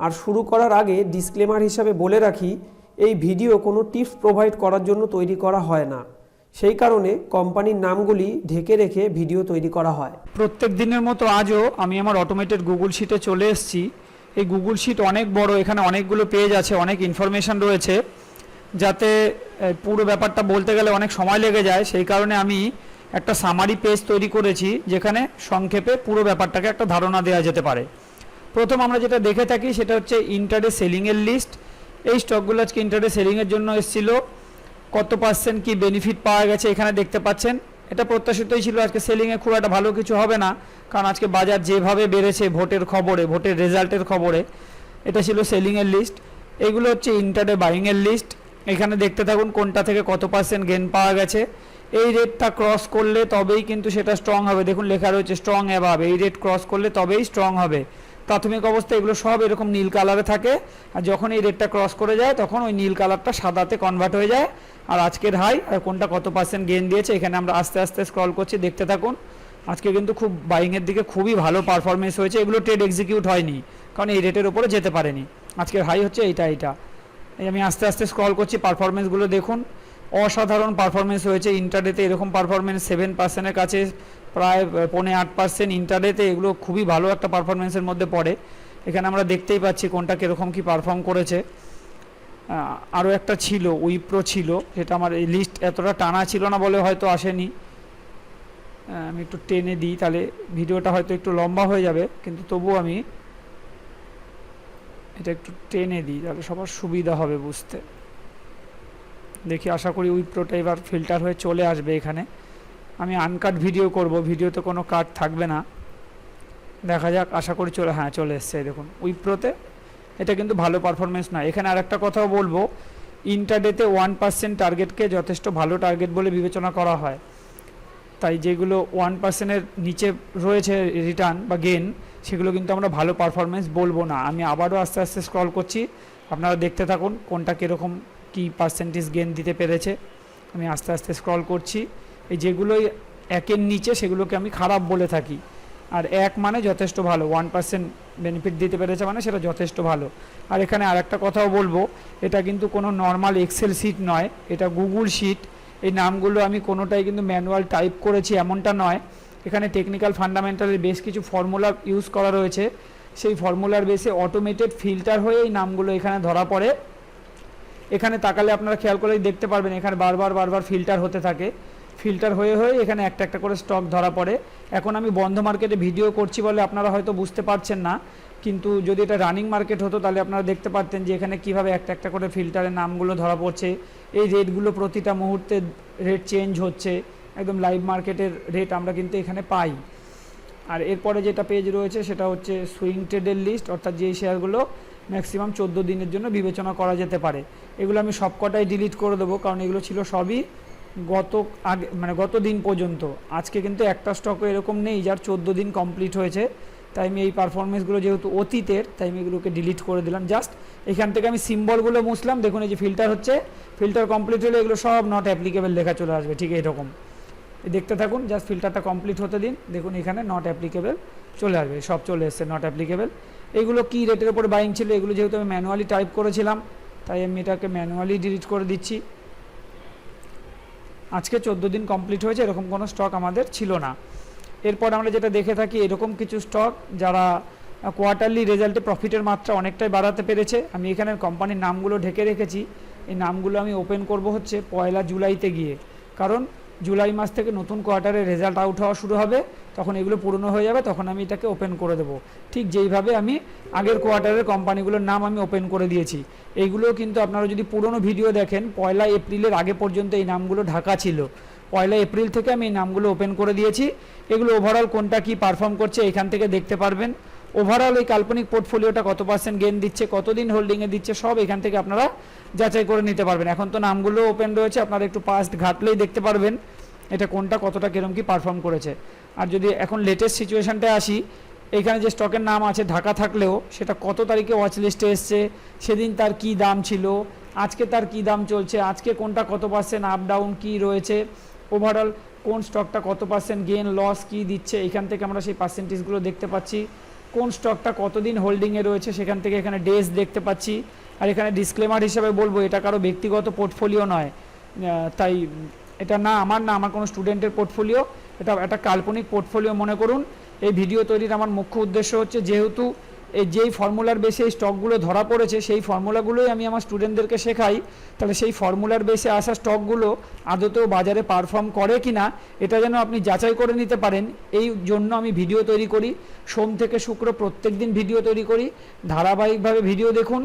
আর শুরু করার আগে ডিসক্লেমার হিসাবে বলে রাখি, এই ভিডিও কোনো টিপস প্রোভাইড করার জন্য তৈরি করা হয় না। সেই কারণে কোম্পানির নামগুলি ঢেকে রেখে ভিডিও তৈরি করা হয়। প্রত্যেক দিনের মতো আজও আমি আমার অটোমেটেড গুগল শিটে চলে এসেছি। এই গুগল শিট অনেক বড়, এখানে অনেকগুলো পেজ আছে, অনেক ইনফরমেশন রয়েছে। যাতে পুরো ব্যাপারটা বলতে গেলে অনেক সময় লেগে যায়। সেই কারণে আমি একটা সামারি পেজ তৈরি করেছি, যেখানে সংক্ষেপে পুরো ব্যাপারটাকে একটা ধারণা দেওয়া যেতে পারে। প্রথম আমরা যেটা দেখে থাকি সেটা হচ্ছে ইন্টারডে সেলিংয়ের লিস্ট এই স্টকগুলো আজকে ইন্টারডে সেলিংয়ের জন্য এসেছিল। কত পার্সেন্ট কি বেনিফিট পাওয়া গেছে এখানে দেখতে পাচ্ছেন। এটা প্রত্যাশিতই ছিল আজকে সেলিংয়ে খুব একটা ভালো কিছু হবে না, কারণ আজকে বাজার যেভাবে বেড়েছে, ভোটের খবরে, ভোটের রেজাল্টের খবরে, এটা ছিল সেলিংয়ের লিস্ট এগুলো হচ্ছে ইন্টারডে বাইংয়ের লিস্ট এখানে দেখতে থাকুন কোনটা থেকে কত পার্সেন্ট গেন পাওয়া গেছে। এই রেটটা ক্রস করলে তবেই কিন্তু সেটা স্ট্রং হবে। দেখুন লেখা রয়েছে স্ট্রং অ্যাভাব এই রেট ক্রস করলে তবেই স্ট্রং হবে। প্রাথমিক অবস্থায় এগুলো সব এরকম নীল কালারে থাকে। আর যখন এই রেটটা ক্রস করে যায়, তখন ওই নীল কালারটা সাদাতে কনভার্ট হয়ে যায়। আর আজকের হাই আর কোনটা কত পার্সেন্ট গেন দিয়েছে, এখানে আমরা আস্তে আস্তে স্ক্রল করছি, দেখতে থাকুন। আজকে কিন্তু খুব বাইংয়ের দিকে খুবই ভালো পারফরমেন্স হয়েছে। এগুলো ট্রেড এক্সিকিউট হয়নি, কারণ এই রেটের উপরে যেতে পারেনি। আজকের হাই হচ্ছে এইটা এইটা। এই আমি আস্তে আস্তে স্ক্রল করছি পারফরমেন্সগুলো দেখুন। অসাধারণ পারফরমেন্স হয়েছে ইন্টারডেতে এরকম পারফরমেন্স সেভেন পার্সেন্টের কাছে প্রায় পৌনে আট পার্সেন্ট ইন্টারডেতে এগুলো খুবই ভালো একটা পারফরমেন্সের মধ্যে পড়ে। এখানে আমরা দেখতেই পাচ্ছি কোনটা কীরকম কী পারফর্ম করেছে। আরও একটা ছিল উইপ্রো ছিল সেটা আমার এই লিস্ট এতটা টানা ছিল না বলে হয়তো আসেনি। আমি একটু টেনে দিই, তাহলে ভিডিওটা হয়তো একটু লম্বা হয়ে যাবে, কিন্তু তবুও আমি এটা একটু টেনে দিই, তাহলে সবার সুবিধা হবে বুঝতে। দেখি, আশা করি উইপ্রোটা এবার ফিল্টার হয়ে চলে আসবে এখানে। আমি আনকাট ভিডিও করব ভিডিওতে কোনো কাট থাকবে না। দেখা যাক, আশা করি চলে হ্যাঁ চলে এসছে দেখুন, উইপ্রোতে। এটা কিন্তু ভালো পারফরমেন্স নয়। এখানে আরেকটা কথাও বলব ইন্টারডেতে ওয়ান পার্সেন্ট টার্গেটকে যথেষ্ট ভালো টার্গেট বলে বিবেচনা করা হয়। তাই যেগুলো ওয়ান পার্সেন্টের নিচে রয়েছে রিটার্ন বা গেন সেগুলো কিন্তু আমরা ভালো পারফরমেন্স বলব না। আমি আবারও আস্তে আস্তে স্ক্রল করছি। আপনারা দেখতে থাকুন, কোনটা কীরকম, কী পার্সেন্টেজ গেন দিতে পেরেছে। আমি আস্তে আস্তে স্ক্রল করছি। এই যেগুলোই একের নিচে সেগুলোকে আমি খারাপ বলে থাকি। আর এক মানে যথেষ্ট ভালো ওয়ান পার্সেন্ট বেনিফিট দিতে পেরেছে মানে সেটা যথেষ্ট ভালো। আর এখানে আর একটা কথাও বলব, এটা কিন্তু কোনো নর্মাল এক্সেল শিট নয়, এটা গুগল শিট এই নামগুলো আমি কোনোটাই কিন্তু ম্যানুয়াল টাইপ করেছি এমনটা নয়। এখানে টেকনিক্যাল ফান্ডামেন্টালের বেশ কিছু ফর্মুলা ইউজ করা রয়েছে। সেই ফর্মুলার বেসে অটোমেটেড ফিল্টার হয়ে এই নামগুলো এখানে ধরা পড়ে। এখানে তাকালে আপনারা খেয়াল করেই দেখতে পারবেন, এখানে বারবার বারবার ফিল্টার হতে থাকে। ফিল্টার হয়ে হয়ে এখানে একটা একটা করে স্টক ধরা পড়ে। এখন আমি বন্ধ মার্কেটে ভিডিও করছি বলে আপনারা হয়তো বুঝতে পারছেন না। কিন্তু যদি এটা রানিং মার্কেট হতো তাহলে আপনারা দেখতে পারতেন যে এখানে কীভাবে একটা একটা করে ফিল্টারের নামগুলো ধরা পড়ছে। এই রেটগুলো প্রতিটা মুহূর্তে রেট চেঞ্জ হচ্ছে। একদম লাইভ মার্কেটের রেট আমরা কিন্তু এখানে পাই। আর এরপরে যেটা পেজ রয়েছে সেটা হচ্ছে সুইং ট্রেডের লিস্ট, অর্থাৎ যেই শেয়ারগুলো ম্যাক্সিমাম চোদ্দ দিনের জন্য বিবেচনা করা যেতে পারে। এগুলো আমি সবকটাই ডিলিট করে দেবো, কারণ এগুলো ছিল সবই গত আগে মানে গত দিন পর্যন্ত। আজকে কিন্তু একটা স্টকও এরকম নেই যার চোদ্দ দিন কমপ্লিট হয়েছে। তাই আমি এই পারফরমেন্সগুলো যেহেতু অতীতের, তাই আমি এগুলোকে ডিলিট করে দিলাম। জাস্ট এখান থেকে আমি সিম্বলগুলো মুছলাম। দেখুন এই যে ফিল্টার হচ্ছে। ফিল্টার কমপ্লিট হলে এগুলো সব নট অ্যাপ্লিকেবল লেখা চলে আসবে। ঠিক এরকম দেখতে থাকুন জাস্ট ফিল্টারটা কমপ্লিট হতে দিন। দেখুন এখানে নট অ্যাপ্লিকেবল চলে আসবে। সব চলে এসছে নট অ্যাপ্লিকেবল এগুলো কি রেটের উপরে বাইং ছিল? এগুলো যেহেতু আমি ম্যানুয়ালি টাইপ করেছিলাম, তাই আমি এটাকে ম্যানুয়ালি ডিলিট করে দিচ্ছি। আজকে চোদ্দ দিন কমপ্লিট হয়েছে, এরকম কোনো স্টক আমাদের ছিল না। এরপর আমরা যেটা দেখে থাকি, এরকম কিছু স্টক যারা কোয়ার্টারলি রেজাল্টে প্রফিটের মাত্রা অনেকটাই বাড়াতে পেরেছে। আমি এখানে কোম্পানির নামগুলো ঢেকে রেখেছি। এই নামগুলো আমি ওপেন করব হচ্ছে পয়লা জুলাইতে গিয়ে। কারণ জুলাই মাস থেকে নতুন কোয়ার্টারের রেজাল্ট আউট হওয়া শুরু হবে, তখন এগুলো পুরনো হয়ে যাবে, তখন আমি এটাকে ওপেন করে দেবো। ঠিক যেইভাবে আমি আগের কোয়ার্টারের কোম্পানিগুলোর নাম আমি ওপেন করে দিয়েছি। এইগুলো কিন্তু আপনারা যদি পুরনো ভিডিও দেখেন, পয়লা এপ্রিলের আগে পর্যন্ত এই নামগুলো ঢাকা ছিল। পয়লা এপ্রিল থেকে আমি এই নামগুলো ওপেন করে দিয়েছি। এগুলো ওভারঅল কোনটা কি পারফর্ম করছে এখান থেকে দেখতে পারবেন। ওভারঅল এই কাল্পনিক পোর্টফোলিওটা কত পার্সেন্ট গেন দিচ্ছে, কতদিন হোল্ডিংয়ে দিচ্ছে, সব এখান থেকে আপনারা যাচাই করে নিতে পারবেন। এখন তো নামগুলো ওপেন রয়েছে, আপনারা একটু পাস্ট ঘাটলেই দেখতে পারবেন এটা কোনটা, কতটা, কিরম কি পারফর্ম করেছে। আর যদি এখন লেটেস্ট সিচুয়েশনটায় আসি, এখানে যে স্টকের নাম আছে ঢাকা থাকলেও, সেটা কত তারিখে ওয়াচ লিস্টে এসছে, সেদিন তার কি দাম ছিল, আজকে তার কি দাম চলছে, আজকে কোনটা কত পার্সেন্ট আপ ডাউন কি রয়েছে ওভারঅল কোন স্টকটা কত পার্সেন্ট গেন লস কি দিচ্ছে, এখান থেকে আমরা সেই পার্সেন্টেজগুলো দেখতে পাচ্ছি। কোন স্টকটা কতদিন হোল্ডিংয়ে রয়েছে সেখান থেকে এখানে ডেজ দেখতে পাচ্ছি। আর এখানে ডিসক্লেমার হিসাবে বলব, এটা কারও ব্যক্তিগত পোর্টফোলিও নয়। তাই এটা না, আমার না, আমার কোনো স্টুডেন্টের পোর্টফোলিও এটা একটা কাল্পনিক পোর্টফোলিও মনে করুন। এই ভিডিও তৈরির আমার মুখ্য উদ্দেশ্য হচ্ছে, যেহেতু যেই ফর্মুলার বেসে এই স্টকগুলো ধরা পড়েছে, সেই ফর্মুলাগুলোই আমি আমার স্টুডেন্টদেরকে শেখাই। তাহলে সেই ফর্মুলার বেসে আসা স্টকগুলো আদতেও বাজারে পারফর্ম করে কি না এটা যেন আপনি যাচাই করে নিতে পারেন। এই জন্য আমি ভিডিও তৈরি করি। সোম থেকে শুক্র প্রত্যেক দিন ভিডিও তৈরি করি। ধারাবাহিকভাবে ভিডিও দেখুন।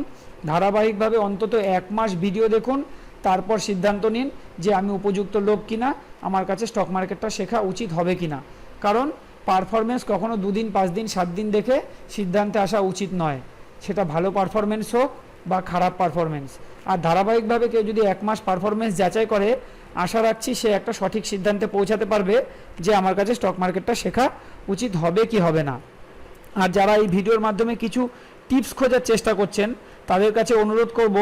ধারাবাহিকভাবে অন্তত এক মাস ভিডিও দেখুন। তারপর সিদ্ধান্ত নিন যে আমি উপযুক্ত লোক কিনা, আমার কাছে স্টক মার্কেটটা শেখা উচিত হবে কিনা। কারণ পারফরমেন্স কখনো দুদিন পাঁচ দিন সাত দিন দেখে সিদ্ধান্তে আসা উচিত নয়। সেটা ভালো পারফরমেন্স হোক বা খারাপ পারফরমেন্স আর ধারাবাহিকভাবে কেউ যদি এক মাস পারফরমেন্স যাচাই করে, আশা রাখছি সে একটা সঠিক সিদ্ধান্তে পৌঁছাতে পারবে যে আমার কাছে স্টক মার্কেটটা শেখা উচিত হবে কি হবে না। আর যারা এই ভিডিওর মাধ্যমে কিছু টিপস খোঁজার চেষ্টা করছেন তাদের কাছে অনুরোধ করব,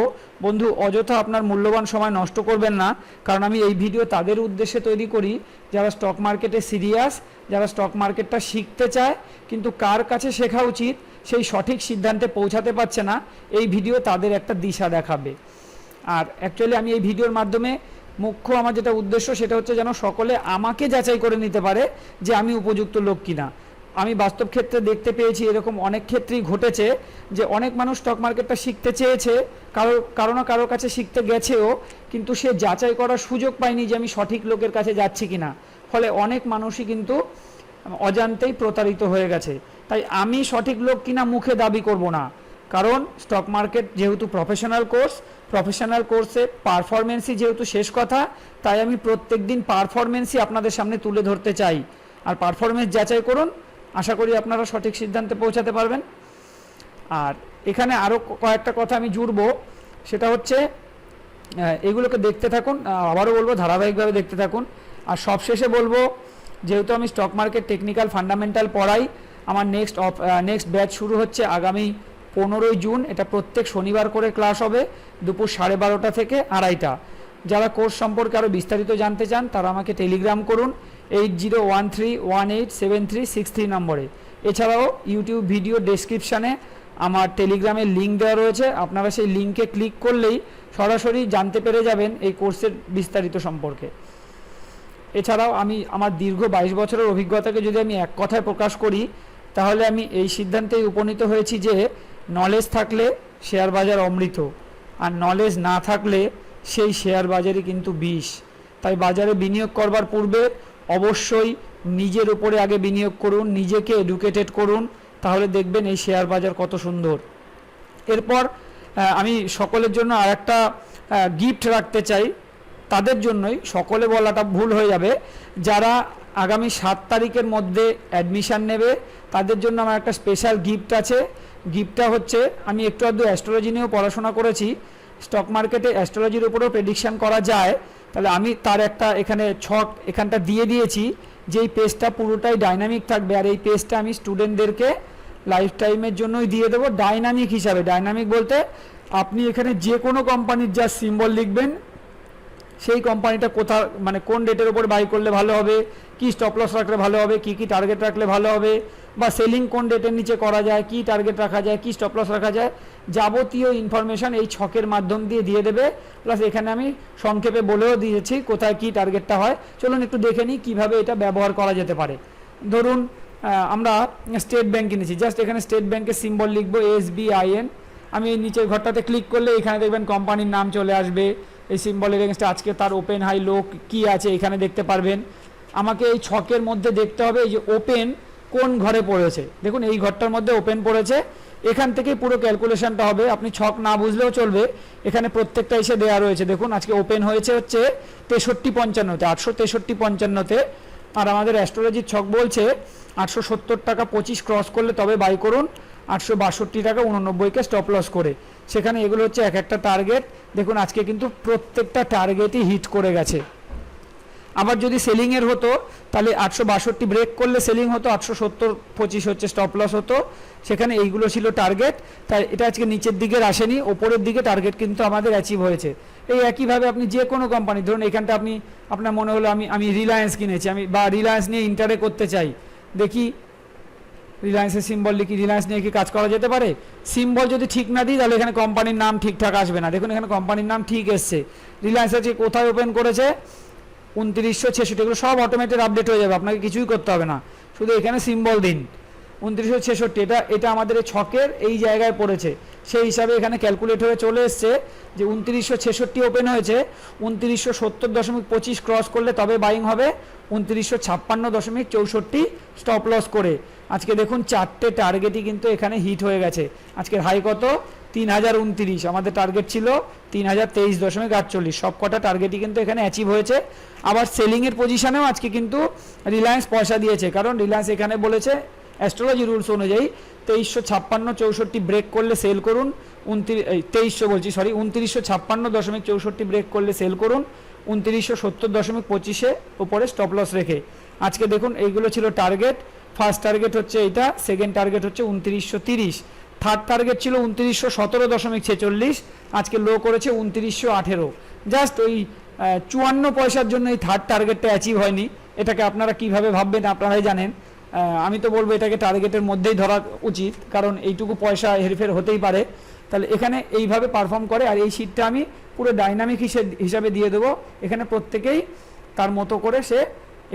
বন্ধু, অযথা আপনার মূল্যবান সময় নষ্ট করবেন না, কারণ আমি এই ভিডিও তাদের উদ্দেশ্যে তৈরি করি। যারা স্টক মার্কেটে সিরিয়াস যারা স্টক মার্কেটটা শিখতে চায়, কিন্তু কার কাছে শেখা উচিত, সেই সঠিক সিদ্ধান্তে পৌঁছাতে পারছে না, এই ভিডিও তাদের একটা দিশা দেখাবে। আর অ্যাকচুয়ালি আমি এই ভিডিওর মাধ্যমে মুখ্য আমার যেটা উদ্দেশ্য, সেটা হচ্ছে যেন সকলে আমাকে যাচাই করে নিতে পারে যে আমি উপযুক্ত লোক কিনা। আমি বাস্তব ক্ষেত্রে দেখতে পেয়েছি এরকম অনেক ক্ষেত্রেই ঘটেছে যে অনেক মানুষ স্টক মার্কেটটা শিখতে চেয়েছে, কারও কারও না কারোর কাছে শিখতে গেছেও, কিন্তু সে যাচাই করার সুযোগ পায়নি যে আমি সঠিক লোকের কাছে যাচ্ছি কিনা। ফলে অনেক মানুষই কিন্তু অজান্তেই প্রতারিত হয়ে গেছে। তাই আমি সঠিক লোক কিনা মুখে দাবি করব না। কারণ স্টক মার্কেট যেহেতু প্রফেশনাল কোর্স প্রফেশনাল কোর্সে পারফরমেন্সই যেহেতু শেষ কথা, তাই আমি প্রত্যেক দিন পারফরমেন্সই আপনাদের সামনে তুলে ধরতে চাই। আর পারফরমেন্স যাচাই করুন আশা করি আপনারা সঠিক সিদ্ধান্তে পৌঁছাতে পারবেন। আর এখানে আরও কয়েকটা কথা আমি জুড়বো। সেটা হচ্ছে এগুলোকে দেখতে থাকুন আবারও বলব, ধারাবাহিকভাবে দেখতে থাকুন। আর সবশেষে বলব, যেহেতু আমি স্টক মার্কেট টেকনিক্যাল ফান্ডামেন্টাল পড়াই, আমার নেক্সট অফ নেক্সট ব্যাচ শুরু হচ্ছে আগামী পনেরোই জুন। এটা প্রত্যেক শনিবার করে ক্লাস হবে, দুপুর সাড়ে বারোটা থেকে আড়াইটা। যারা কোর্স সম্পর্কে আরও বিস্তারিত জানতে চান, তারা আমাকে টেলিগ্রাম করুন। Eight zero one three one eight seven three six three নম্বরে। এছাড়াও ইউটিউব ভিডিও ডেসক্রিপশানে আমার টেলিগ্রামের লিঙ্ক দেওয়া রয়েছে। আপনারা সেই লিঙ্কে ক্লিক করলেই সরাসরি জানতে পেরে যাবেন এই কোর্সের বিস্তারিত সম্পর্কে। এছাড়াও আমি আমার দীর্ঘ বাইশ বছরের অভিজ্ঞতাকে যদি আমি এক কথায় প্রকাশ করি, তাহলে আমি এই সিদ্ধান্তেই উপনীত হয়েছি যে নলেজ থাকলে শেয়ার বাজার অমৃত, আর নলেজ না থাকলে সেই শেয়ার বাজারই কিন্তু বিষ। তাই বাজারে বিনিয়োগ করবার পূর্বে অবশ্যই নিজের উপরে আগে বিনিয়োগ করুন, নিজেকে এডুকেটেড করুন, তাহলে দেখবেন এই শেয়ার বাজার কত সুন্দর। এরপর আমি সকলের জন্য আর একটা গিফট রাখতে চাই। তাদের জন্যই সকলে বলাটা ভুল হয়ে যাবে। যারা আগামী সাত তারিখের মধ্যে অ্যাডমিশান নেবে, তাদের জন্য আমার একটা স্পেশাল গিফট আছে। গিফটটা হচ্ছে, আমি একটু আধটু অ্যাস্ট্রোলজি নিয়েও পড়াশোনা করেছি। স্টক মার্কেটে অ্যাস্ট্রোলজির উপরেও প্রেডিকশান করা যায়। তাহলে আমি তার একটা এখানে ছক এখানটা দিয়ে দিয়েছি, যে এই পেজটা পুরোটাই ডাইনামিক থাকবে। আর এই পেজটা আমি স্টুডেন্টদেরকে লাইফ টাইমের জন্যই দিয়ে দেবো। ডাইনামিক হিসাবে। ডাইনামিক বলতে আপনি এখানে যে কোনো কোম্পানির যা সিম্বল লিখবেন সেই কোম্পানিটা কোথা মানে কোন ডেটের উপর বাই করলে ভালো হবে, কি স্টপ লস রাখলে ভালো হবে, কি কি টার্গেট রাখলে ভালো হবে, বা সেলিং কোন ডেটের নিচে করা যায়, কি টার্গেট রাখা যায়, কি স্টপ লস রাখা যায়, যাবতীয় ইনফরমেশন এই ছকের মাধ্যম দিয়ে দিয়ে দেবে। প্লাস এখানে আমি সংক্ষেপে বলেও দিয়েছি কোথায় কি টার্গেটটা হয়। চলুন একটু দেখে নিই কীভাবে এটা ব্যবহার করা যেতে পারে। ধরুন আমরা স্টেট ব্যাংক নিয়েছি জাস্ট এখানে স্টেট ব্যাংকের সিম্বল লিখব এস বি আই এন আমি নিচের ঘরটাতে ক্লিক করলে এখানে দেখবেন কোম্পানির নাম চলে আসবে। এই সিম্বলের এগেনস্টে আজকে তার ওপেন হাই লো কি আছে এখানে দেখতে পারবেন। আমাকে এই ছকের মধ্যে দেখতে হবে এই যে ওপেন কোন ঘরে পড়েছে। দেখুন, এই ঘরটার মধ্যে ওপেন পড়েছে। এখান থেকেই পুরো ক্যালকুলেশনটা হবে। আপনি ছক না বুঝলেও চলবে। এখানে প্রত্যেকটা এসে দেওয়া রয়েছে। দেখুন, আজকে ওপেন হয়েছে হচ্ছে তেষট্টি পঞ্চান্নতে আটশো তেষট্টি পঞ্চান্নতে আর আমাদের অ্যাস্ট্রোলজির ছক বলছে আটশো সত্তর টাকা পঁচিশ ক্রস করলে তবে বাই করুন। আটশো বাষট্টি টাকা উননব্বইকে স্টপ লস করে। সেখানে এগুলো হচ্ছে এক একটা টার্গেট দেখুন, আজকে কিন্তু প্রত্যেকটা টার্গেটই হিট করে গেছে। আবার যদি সেলিংয়ের হতো, তাহলে আটশো বাষট্টি ব্রেক করলে সেলিং হতো, আটশো সত্তর পঁচিশ হচ্ছে স্টপ লস হতো। সেখানে এইগুলো ছিল টার্গেট তাই এটা আজকে নিচের দিকে আসেনি, ওপরের দিকে টার্গেট কিন্তু আমাদের অ্যাচিভ হয়েছে। এই একইভাবে আপনি যে কোনো কোম্পানি ধরুন এখানটা আপনি, আপনার মনে হলো আমি আমি রিলায়েন্স কিনেছি, আমি বা রিলায়েন্স নিয়ে ইন্টারে করতে চাই। দেখি রিলায়েন্সের সিম্বল লিখি রিলায়েন্স নিয়ে কি কাজ করা যেতে পারে? সিম্বল যদি ঠিক না দিই, তাহলে এখানে কোম্পানির নাম ঠিকঠাক আসবে না। দেখুন, এখানে কোম্পানির নাম ঠিক এসছে। রিলায়েন্স আজকে কোথায় ওপেন করেছে? উনত্রিশশো ছেষট্টি, এগুলো সব অটোমেটেড আপডেট হয়ে যাবে। আপনাকে কিছুই করতে হবে না। শুধু এখানে সিম্বল দিন। উনত্রিশশো ছেষট্টি, এটা এটা আমাদের ছকের এই জায়গায় পড়েছে। সেই হিসাবে এখানে ক্যালকুলেট হয়ে চলে এসছে যে উনত্রিশশো ছেষট্টি ওপেন হয়েছে, উনত্রিশশো সত্তর দশমিক পঁচিশ ক্রস করলে তবে বাইং হবে উনত্রিশশো ছাপ্পান্ন দশমিক চৌষট্টি স্টপ লস করে। আজকে দেখুন চারটে টার্গেটই কিন্তু এখানে হিট হয়ে গেছে। আজকের হাই কত? তিন হাজার উনত্রিশ। আমাদের টার্গেট ছিল তিন হাজার তেইশ দশমিক আটচল্লিশ। সব কটা টার্গেটই কিন্তু এখানে অ্যাচিভ হয়েছে। আবার সেলিংয়ের পজিশনেও আজকে কিন্তু রিলায়েন্স পয়সা দিয়েছে। কারণ রিলায়েন্স এখানে বলেছে অ্যাস্ট্রোলজি রুলস অনুযায়ী তেইশশো ছাপ্পান্ন চৌষট্টি ব্রেক করলে সেল করুন, উনত্রিশ তেইশশো বলছি সরি উনত্রিশশো ছাপ্পান্ন দশমিক চৌষট্টি ব্রেক করলে সেল করুন, উনত্রিশশো সত্তর দশমিক পঁচিশে ওপরে স্টপ লস রেখে। আজকে দেখুন, এইগুলো ছিল টার্গেট ফার্স্ট টার্গেট হচ্ছে এইটা সেকেন্ড টার্গেট হচ্ছে উনত্রিশশো তিরিশ থার্ড টার্গেট ছিল উনত্রিশশো সতেরো দশমিক ছেচল্লিশ, আজকে লো করেছে উনত্রিশশো আঠেরো। জাস্ট ওই চুয়ান্ন পয়সার জন্য এই থার্ড টার্গেটটা অ্যাচিভ হয়নি। এটাকে আপনারা কীভাবে ভাববেন আপনারাই জানেন। আমি তো বলব এটাকে টার্গেটের মধ্যেই ধরা উচিত, কারণ এইটুকু পয়সা হেরফের হতেই পারে। তাহলে এখানে এইভাবে পারফর্ম করে, আর এই শীটটা আমি পুরো ডাইনামিক হিসাবে দিয়ে দেবো। এখানে প্রত্যেকেই তার মতো করে সে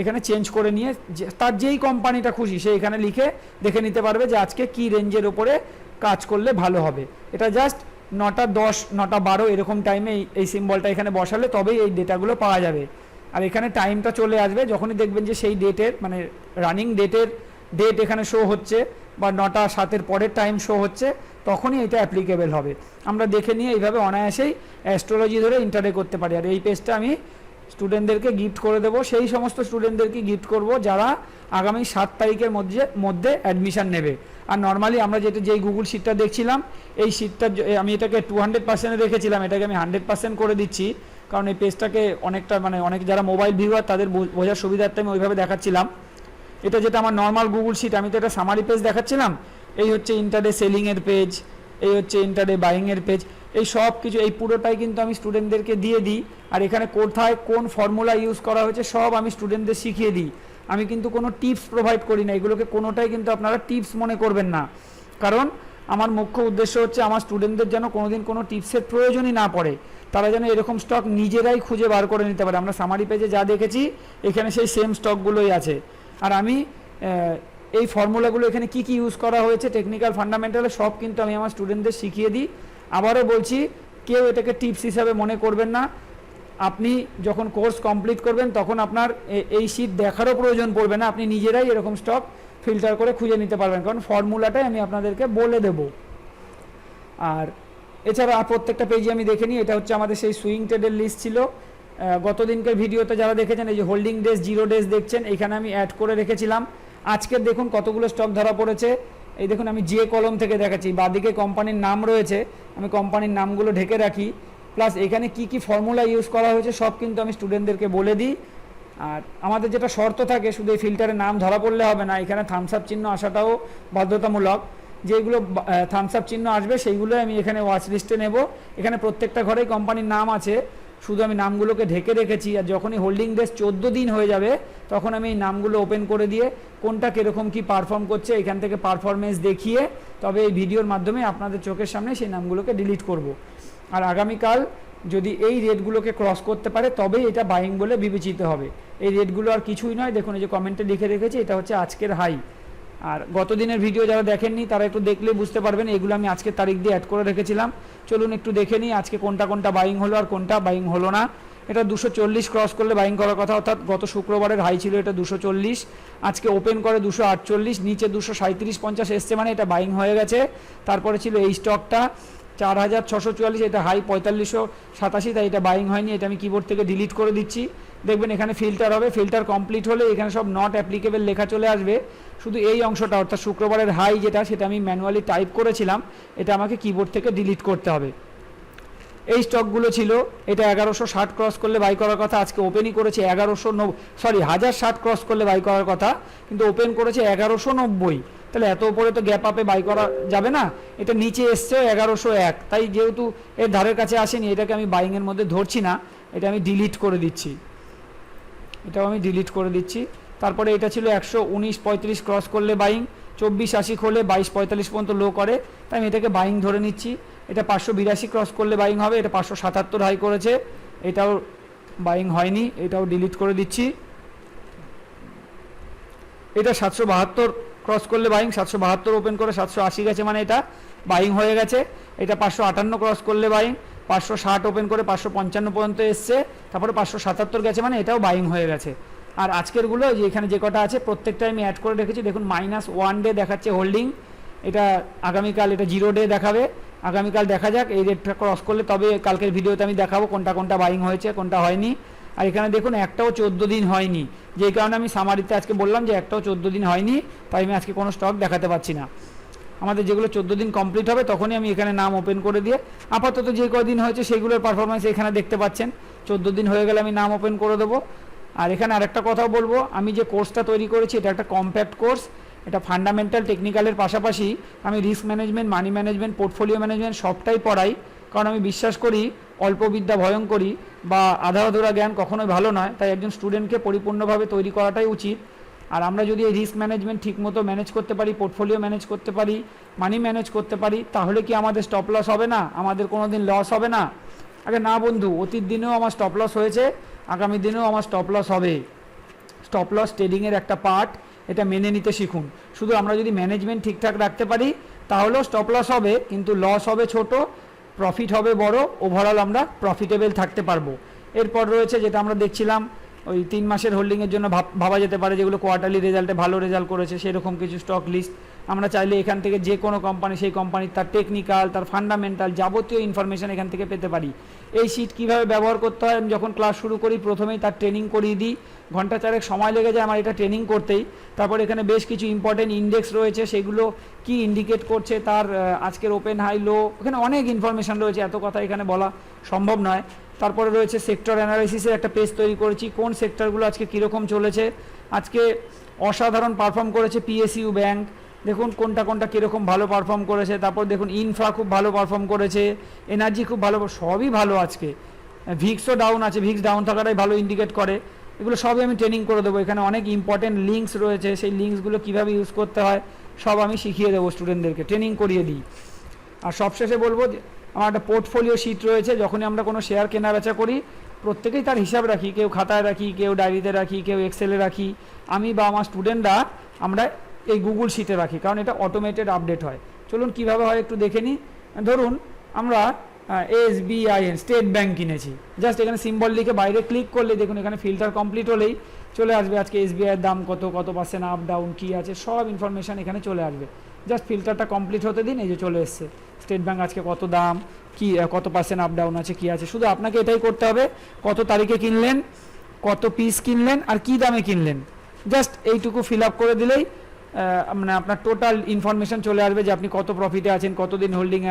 এখানে চেঞ্জ করে নিয়ে তার যেই কোম্পানিটা খুশি, সে এখানে লিখে দেখে নিতে পারবে যে আজকে কি রেঞ্জের ওপরে কাজ করলে ভালো হবে। এটা জাস্ট নটা দশ, নটা বারো এরকম টাইমে এই সিম্বলটা এখানে বসালে তবেই এই ডেটাগুলো পাওয়া যাবে। আর এখানে টাইমটা চলে আসবে, যখনই দেখবেন যে সেই ডেটের মানে রানিং ডেটের ডেট এখানে শো হচ্ছে বা নটা সাতের পরের টাইম শো হচ্ছে, তখনই এটা অ্যাপ্লিকেবল হবে। আমরা দেখে নিয়ে এইভাবে অনায়াসেই অ্যাস্ট্রোলজি ধরে ইন্টারে করতে পারি। আর এই পেজটা আমি স্টুডেন্টদেরকে গিফট করে দেবো। সেই সমস্ত স্টুডেন্টদেরকে গিফট করব যারা আগামী সাত তারিখের মধ্যে মধ্যে অ্যাডমিশন নেবে। আর নর্মালি আমরা যেটা, যেই গুগল শিটটা দেখছিলাম, এই শিটটা আমি এটাকে টু হান্ড্রেড পার্সেন্টে রেখেছিলাম, এটাকে আমি হান্ড্রেড পার্সেন্ট করে দিচ্ছি। কারণ এই পেজটাকে অনেকটা মানে অনেক যারা মোবাইল ভিউয়ার তাদের বোঝার সুবিধার্থে আমি ওইভাবে দেখাচ্ছিলাম। এটা যেটা আমার নর্মাল গুগল শিট আমি তো এটা সামারি পেজ দেখাচ্ছিলাম। এই হচ্ছে ইন্টারডে সেলিংয়ের পেজ এই হচ্ছে ইন্টারডে বাইংয়ের পেজ এই সব কিছু, এই পুরোটাই কিন্তু আমি স্টুডেন্টদেরকে দিয়ে দিই। আর এখানে কোথায় কোন ফর্মুলা ইউজ করা হয়েছে, সব আমি স্টুডেন্টদের শিখিয়ে দিই। আমি কিন্তু কোনো টিপস প্রোভাইড করি না, এগুলোকে কোনোটাই কিন্তু আপনারা টিপস মনে করবেন না। কারণ আমার মুখ্য উদ্দেশ্য হচ্ছে আমার স্টুডেন্টদের যেন কোনোদিন কোনো টিপসের প্রয়োজনই না পড়ে। তারা যেন এরকম স্টক নিজেরাই খুঁজে বার করে নিতে পারে। আমরা সামারি পেজে যা দেখেছি, এখানে সেই সেম স্টকগুলোই আছে। আর আমি এই ফর্মুলাগুলো এখানে কি কি ইউজ করা হয়েছে টেকনিক্যাল ফান্ডামেন্টালে সব কিন্তু আমি আমার স্টুডেন্টদের শিখিয়ে দিই। আবারও বলছি, কেউ এটাকে টিপস হিসাবে মনে করবেন না। আপনি যখন কোর্স কমপ্লিট করবেন, তখন আপনার এই শীট দেখারও প্রয়োজন পড়বে না। আপনি নিজেরাই এরকম স্টক ফিল্টার করে খুঁজে নিতে পারবেন। কারণ ফর্মুলাটাই আমি আপনাদেরকে বলে দেব। আর এছাড়া প্রত্যেকটা পেজে আমি দেখে নিই। এটা হচ্ছে আমাদের সেই সুইং ট্রেডের লিস্ট ছিল। আহ, গত দিনকার ভিডিওতে যারা দেখেছেন এই যে হোল্ডিং ডেজ জিরো ডেজ দেখছেন এখানে আমি অ্যাড করে রেখেছিলাম। আজকের দেখুন কতগুলো স্টক ধরা পড়েছে। এই দেখুন আমি যে কলম থেকে দেখাচ্ছি বাদিকে কোম্পানির নাম রয়েছে আমি কোম্পানির নামগুলো ঢেকে রাখি। প্লাস এখানে কি কি ফর্মুলা ইউজ করা হয়েছে সব কিন্তু আমি স্টুডেন্টদেরকে বলে দিই। আর আমাদের যেটা শর্ত থাকে শুধু এই ফিল্টারে নাম ধরা পড়লে হবে না এখানে থামস আপ চিহ্ন আসাটাও বাধ্যতামূলক। যেগুলো থামস আপ চিহ্ন আসবে সেইগুলো আমি এখানে ওয়াচ লিস্টে নেব। এখানে প্রত্যেকটা ঘরেই কোম্পানির নাম আছে। শুধু আমি নামগুলোকে ঢেকে রেখেছি, আর যখনই হোল্ডিং ডেস চোদ্দ দিন হয়ে যাবে, তখন আমি এই নামগুলো ওপেন করে দিয়ে কোনটা কীরকম কি পারফর্ম করছে, এখান থেকে পারফরমেন্স দেখিয়ে তবে এই ভিডিওর মাধ্যমে আপনাদের চোখের সামনে সেই নামগুলোকে ডিলিট করব। আর আগামীকাল যদি এই রেটগুলোকে ক্রস করতে পারে, তবেই এটা বাইং বলে বিবেচিত হবে। এই রেটগুলো আর কিছুই নয়। দেখুন, এই যে কমেন্টে লিখে রেখেছি, এটা হচ্ছে আজকের হাই আর গত দিনের ভিডিও যারা দেখেননি, তারা একটু দেখলে বুঝতে পারবেন, এগুলো আমি আজকে তারিখ দিয়ে অ্যাড করে রেখেছিলাম। চলুন একটু দেখে নিই আজকে কোনটা কোনটা বাইং হলো আর কোনটা বাইং হলো না। এটা দুশো চল্লিশ ক্রস করলে বাইং করার কথা, অর্থাৎ গত শুক্রবারের হাই ছিল এটা দুশো চল্লিশ, আজকে ওপেন করে দুশো আটচল্লিশ, নিচে দুশো সাঁত্রিশ পঞ্চাশ এসছে মানে এটা বাইং হয়ে গেছে। তারপরে ছিল এই স্টকটা চার হাজার ছশো চুয়াল্লিশ, এটা হাই পঁয়তাল্লিশশো সাতাশি, তাই এটা বাইং হয়নি, এটা আমি কিবোর্ড থেকে ডিলিট করে দিচ্ছি। দেখবেন এখানে ফিল্টার হবে ফিল্টার কমপ্লিট হলে এখানে সব নট অ্যাপ্লিকেবল লেখা চলে আসবে। শুধু এই অংশটা, অর্থাৎ শুক্রবারের হাই যেটা, সেটা আমি ম্যানুয়ালি টাইপ করেছিলাম। এটা আমাকে কিবোর্ড থেকে ডিলিট করতে হবে। এই স্টকগুলো ছিল, এটা এগারোশো ষাট ক্রস করলে বাই করার কথা, আজকে ওপেনই করেছে এগারোশো সরি হাজার ষাট ক্রস করলে বাই করার কথা, কিন্তু ওপেন করেছে এগারোশো নব্বই। তাহলে এত উপরে তো গ্যাপ আপে বাই করা যাবে না, এটা নিচে এসছে এগারোশো এক। তাই যেহেতু এর ধারের কাছে আসেনি, এটাকে আমি বাইংয়ের মধ্যে ধরছি না, এটা আমি ডিলিট করে দিচ্ছি। এটাও আমি ডিলিট করে দিচ্ছি। তারপরে এটা ছিল একশো উনিশ, পঁয়ত্রিশ ক্রস করলে বাইং চব্বিশ আশি খোলে বাইশ, পঁয়তাল্লিশ পর্যন্ত লো করে, তাই আমি এটাকে বাইং ধরে নিচ্ছি। এটা পাঁচশো বিরাশি ক্রস করলে বাইং হবে, এটা পাঁচশো সাতাত্তর হাই করেছে। এটাও বাইং হয়নি, এটাও ডিলিট করে দিচ্ছি। এটা সাতশো বাহাত্তর ক্রস করলে বাইং সাতশো বাহাত্তর ওপেন করে সাতশো আশি গেছে মানে এটা বাইং হয়ে গেছে। এটা পাঁচশো আটান্ন ক্রস করলে বাইং পাঁচশো ষাট ওপেন করে পাঁচশো পঞ্চান্ন পর্যন্ত এসছে, তারপরে পাঁচশো সাতাত্তর গেছে মানে এটাও বাইং হয়ে গেছে। আর আজকেরগুলো যে এখানে যে কটা আছে, প্রত্যেকটা আমি অ্যাড করে রেখেছি। দেখুন মাইনাস ওয়ান ডে দেখাচ্ছে হোল্ডিং এটা আগামীকাল, এটা জিরো ডে দেখাবে। আগামীকাল দেখা যাক, এই রেটটা ক্রস করলে তবে কালকের ভিডিওতে আমি দেখাবো কোনটা কোনটা বাইং হয়েছে, কোনটা হয়নি। আর এখানে দেখুন, একটাও চোদ্দ দিন হয়নি। যেই কারণে আমি সামারিতে আজকে বললাম যে একটাও চোদ্দ দিন হয়নি, তাই আমি আজকে কোনো স্টক দেখাতে পারছি না। আমাদের যেগুলো চোদ্দ দিন কমপ্লিট হবে, তখনই আমি এখানে নাম ওপেন করে দিয়ে আপাতত যে কদিন হয়েছে সেগুলোর পারফরমেন্স এখানে দেখতে পাচ্ছেন। চোদ্দ দিন হয়ে গেলে আমি নাম ওপেন করে দেবো। আর এখানে আরেকটা কথাও বলব, আমি যে কোর্সটা তৈরি করেছি, এটা একটা কম্প্যাক্ট কোর্স এটা ফান্ডামেন্টাল টেকনিক্যালের পাশাপাশি আমি risk management money management portfolio management সবটাই পড়াই। কারণ আমি বিশ্বাস করি, অল্প বিদ্যা ভয়ঙ্করী বা আধা আধুরা জ্ঞান কখনোই ভালো নয়। তাই একজন স্টুডেন্টকে পরিপূর্ণভাবে তৈরি করাটাই উচিত। আর আমরা যদি এই রিস্ক ম্যানেজমেন্ট ঠিকমতো ম্যানেজ করতে পারি পোর্টফোলিও ম্যানেজ করতে পারি মানি ম্যানেজ করতে পারি, তাহলে কি আমাদের স্টপ লস হবে না? আমাদের কোনো দিন লস হবে না? আগে না বন্ধু, অতীত দিনেও আমার স্টপ লস হয়েছে, আগামী দিনেও আমার স্টপ লস হবে। স্টপ লস ট্রেডিংয়ের একটা পার্ট এটা মেনে নিতে শিখুন। শুধু আমরা যদি ম্যানেজমেন্ট ঠিকঠাক রাখতে পারি, তাহলেও স্টপ লস হবে, কিন্তু লস হবে ছোট প্রফিট হবে বড় ওভারঅল আমরা প্রফিটেবল থাকতে পারব। এরপর রয়েছে যেটা আমরা দেখছিলাম ওই তিন মাসের হোল্ডিংয়ের জন্য ভাব- যেতে পারে যেগুলো কোয়ার্টারলি রেজাল্টে ভালো রেজাল্ট করেছে, সেরকম কিছু স্টক লিস্ট আমরা চাইলে এখান থেকে যে কোনো কোম্পানি সেই কোম্পানির তার টেকনিক্যাল তার ফান্ডামেন্টাল যাবতীয় ইনফরমেশান এখান থেকে পেতে পারি। এই শিট কীভাবে ব্যবহার করতে হয়? আমি যখন ক্লাস শুরু করি, প্রথমেই তার ট্রেনিং করিয়ে দিই। ঘণ্টা চারেক সময় লেগে যায় আমার এটা ট্রেনিং করতেই। তারপর এখানে বেশ কিছু ইম্পর্টেন্ট ইন্ডেক্স রয়েছে, সেগুলো কি ইন্ডিকেট করছে তার আজকের ওপেন হাই লো এখানে অনেক ইনফরমেশন রয়েছে, এত কথা এখানে বলা সম্ভব নয়। তারপরে রয়েছে সেক্টর অ্যানালাইসিসের একটা পেজ তৈরি করেছি, কোন সেক্টরগুলো আজকে কীরকম চলেছে? আজকে অসাধারণ পারফর্ম করেছে পিএসইউ ব্যাংক দেখুন কোনটা কোনটা কীরকম ভালো পারফর্ম করেছে, তারপর দেখুন ইনফ্রা খুব ভালো পারফর্ম করেছে এনার্জি খুব ভালো, সবই ভালো আজকে। ভিক্সও ডাউন আছে ভিক্স ডাউন থাকাটাই ভালো ইন্ডিকেট করে। এগুলো সবই আমি ট্রেনিং করে দেবো। এখানে অনেক ইম্পর্টেন্ট লিঙ্কস রয়েছে। সেই লিঙ্কসগুলো কীভাবে ইউজ করতে হয়, সব আমি শিখিয়ে দেবো স্টুডেন্টদেরকে ট্রেনিং করিয়ে দিই। আর সবশেষে বলব যে, আমার একটা পোর্টফোলিও শিট রয়েছে। যখনই আমরা কোনো শেয়ার কেনা বেচা করি, প্রত্যেকেই তার হিসাব রাখি। কেউ খাতায় রাখি, কেউ ডায়েরিতে রাখি, কেউ এক্সেলে রাখি। আমি বা আমার স্টুডেন্টরা আমরা এই গুগল শিটে রাখি, কারণ এটা অটোমেটেড আপডেট হয়। চলুন কীভাবে হয় একটু দেখে নিই। ধরুন, আমরা S B I N state bank কিনেছি। জাস্ট এখানে সিম্বল লিখে বাইরে ক্লিক করলে দেখুন এখানে ফিল্টার কমপ্লিট হলেই চলে আসবে। আজকে এসবিআইয়ের দাম কত কত পার্সেন্ট আপ ডাউন কী আছে, সব ইনফরমেশান এখানে চলে আসবে। জাস্ট ফিল্টারটা কমপ্লিট হতে দিন, এই যে চলে এসছে। স্টেট ব্যাংক আজকে কত দাম, কি কত পার্সেন্ট আপ ডাউন আছে, কি আছে, শুধু আপনাকে এটাই করতে হবে, কত তারিখে কিনলেন, কত পিস কিনলেন, আর কি দামে কিনলেন। জাস্ট এইটুকু ফিল আপ করে দিলেই মানে আপনার টোটাল ইনফরমেশন চলে আসবে যে আপনি কত প্রফিটে আছেন, কতদিন হোল্ডিং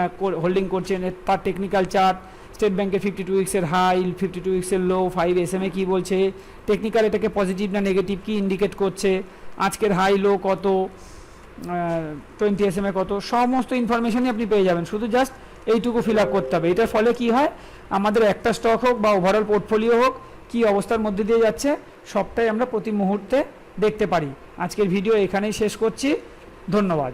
হোল্ডিং করছেন তার টেকনিক্যাল চার্ট স্টেট ব্যাংকের ফিফটি টু উইক্সের high fifty two উইক্সের low five S M A কী বলছে টেকনিক্যাল এটাকে পজিটিভ না নেগেটিভ কী ইন্ডিকেট করছে, আজকের হাই লো কত টোয়েন্টি এস এম এ কত, সমস্ত ইনফরমেশনই আপনি পেয়ে যাবেন, শুধু জাস্ট এইটুকু ফিল আপ করতে হবে। এটার ফলে কি হয়, আমাদের একটা স্টক হোক বা ওভারঅল পোর্টফোলিও হোক, কি অবস্থার মধ্যে দিয়ে যাচ্ছে, সবটাই আমরা প্রতি মুহূর্তে দেখতে পারি। আজকের ভিডিও এখানেই শেষ করছি। ধন্যবাদ।